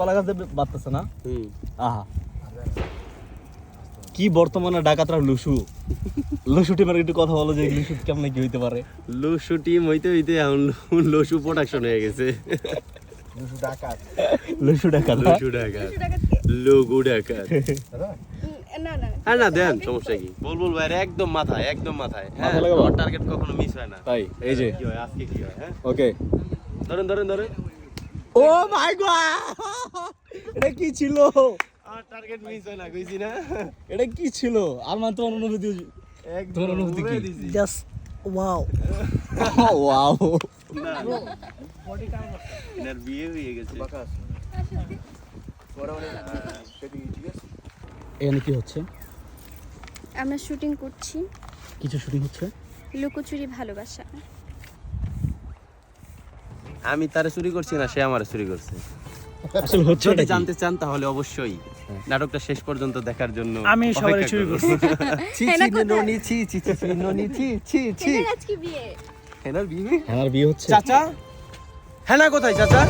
কলা গাছ বাড়তেছে না আহা। কি বর্তমানে ডাকাতরা লুসু। লুসু টিমের একটু কথা বলো যে লুসু কেমন কি হইতে পারে? লসু টিম হইতে হইতে এখন লসু প্রোডাকশন হয়ে গেছে। লুসু ডাকাত। না? ডাকাত লঘু ডাকাত। না না হ্যাঁ না দেন সমস্যা কি? বুলবুল ভাই একদম মাথায় একদম মাথায়। হ্যাঁ টার্গেট কখনো মিস হয় না। তাই এই যে। কি হয় আজকে কি হয় হ্যাঁ? ওকে ধরেন ধরেন ধরেন। ও মাই গড এটা কি ছিল? আমার টার্গেট মিস হয় না কইছি না। এটা কি ছিল? আর মাত্র অনুভূতি তোমার অনুভূতি কি? জাস্ট ওয়াও ওয়াও এনার বিয়ে হয়ে গেছে। এখানে কি হচ্ছে? আমরা শুটিং করছি। কিছু শুটিং হচ্ছে? লুকোচুরি ভালোবাসা। আমি তারে চুরি করছি না সে আমার চুরি করছে। আসলে হচ্ছে যদি জানতে চান তাহলে অবশ্যই নাটকটা শেষ পর্যন্ত দেখার জন্য আমি সবাই চুরি করছি। ছি ছি ননি ছি ছি ছি ননি ছি ছি ছি। এদের আজকে বিয়ে। হেনার বিয়ে? হ্যাঁ বিয়ে হচ্ছে। চাচা? হেনা কোথায় চাচা?